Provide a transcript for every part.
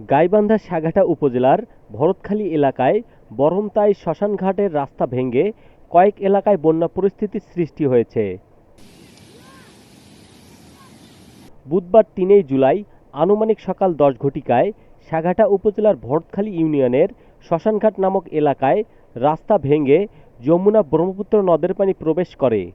গাইবান্ধা সাঘাটা উপজেলার ভরতখালী এলাকায় বরমতাই শ্মশানঘাটের রাস্তা ভেঙে কয়েক এলাকায় বন্যা পরিস্থিতির সৃষ্টি হয়েছে। বুধবার তিনই জুলাই আনুমানিক সকাল দশ ঘটিকায় সাঘাটা উপজেলার ভরতখালী ইউনিয়নের শ্মশানঘাট নামক এলাকায় রাস্তা ভেঙে যমুনা ব্রহ্মপুত্র নদের পানি প্রবেশ করে।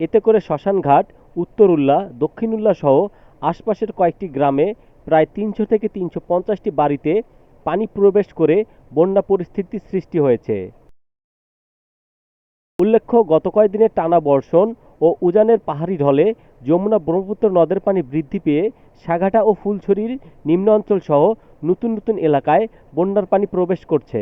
এতে করে শ্মশানঘাট উত্তরুল্লা দক্ষিণুল্লা সহ আশপাশের কয়েকটি গ্রামে প্রায় তিনশো থেকে তিনশো পঞ্চাশটি বাড়িতে পানি প্রবেশ করে বন্যা পরিস্থিতি সৃষ্টি হয়েছে। উল্লেখ্য, গত কয়েকদিনের টানা বর্ষণ ও উজানের পাহাড়ি ঢলে যমুনা ব্রহ্মপুত্র নদের পানি বৃদ্ধি পেয়ে সাঘাটা ও ফুলছড়ির নিম্ন অঞ্চলসহ নতুন নতুন এলাকায় বন্যার পানি প্রবেশ করছে।